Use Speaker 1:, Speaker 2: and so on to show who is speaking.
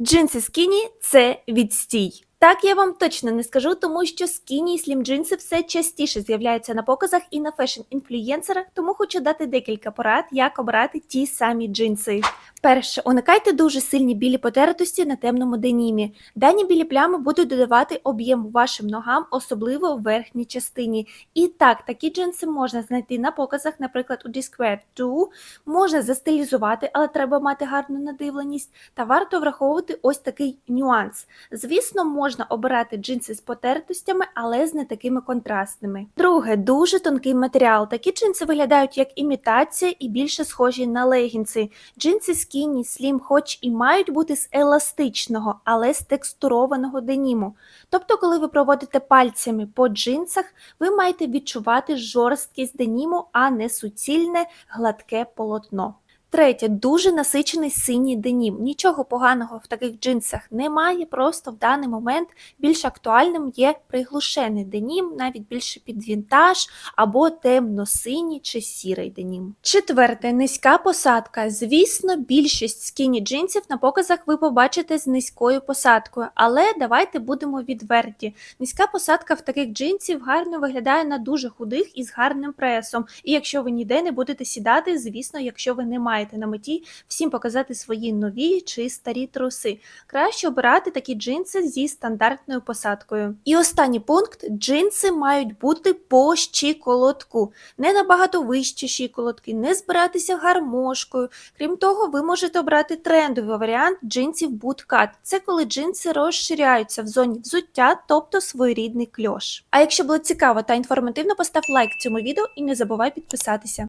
Speaker 1: Джинси скіні це відстій. Так я вам точно не скажу, тому що скіні і слім джинси все частіше з'являються на показах і на фешн-інфлюєнсерах, тому хочу дати декілька порад, як обрати ті самі джинси. Перше, уникайте дуже сильні білі потертості на темному денімі. Дані білі плями будуть додавати об'єм вашим ногам, особливо в верхній частині. І так, такі джинси можна знайти на показах, наприклад, у Disquare 2, можна застилізувати, але треба мати гарну надивленість. Та варто враховувати ось такий нюанс. Звісно, можна обирати джинси з потертостями, але з не такими контрастними. Друге, дуже тонкий матеріал. Такі джинси виглядають як імітація і більше схожі на легінси. Джинси скіні, слім, хоч і мають бути з еластичного, але з текстурованого деніму. Тобто, коли ви проводите пальцями по джинсах, ви маєте відчувати жорсткість деніму, а не суцільне гладке полотно. Третє, дуже насичений синій денім. Нічого поганого в таких джинсах немає, просто в даний момент більш актуальним є приглушений денім, навіть більше під вінтаж або темно-синій чи сірий денім. Четверте, низька посадка. Звісно, більшість скіні джинсів на показах ви побачите з низькою посадкою, але давайте будемо відверті. Низька посадка в таких джинсів гарно виглядає на дуже худих і з гарним пресом. І якщо ви ніде не будете сідати, звісно, якщо ви не маєте на меті всім показати свої нові чи старі труси. Краще обирати такі джинси зі стандартною посадкою. І останній пункт: джинси мають бути по щиколотку, не набагато вищі щиколотки, не збиратися гармошкою. Крім того, ви можете обрати трендовий варіант джинсів bootcut. Це коли джинси розширяються в зоні взуття, тобто своєрідний кльош. А якщо було цікаво та інформативно, постав лайк цьому відео і не забувай підписатися.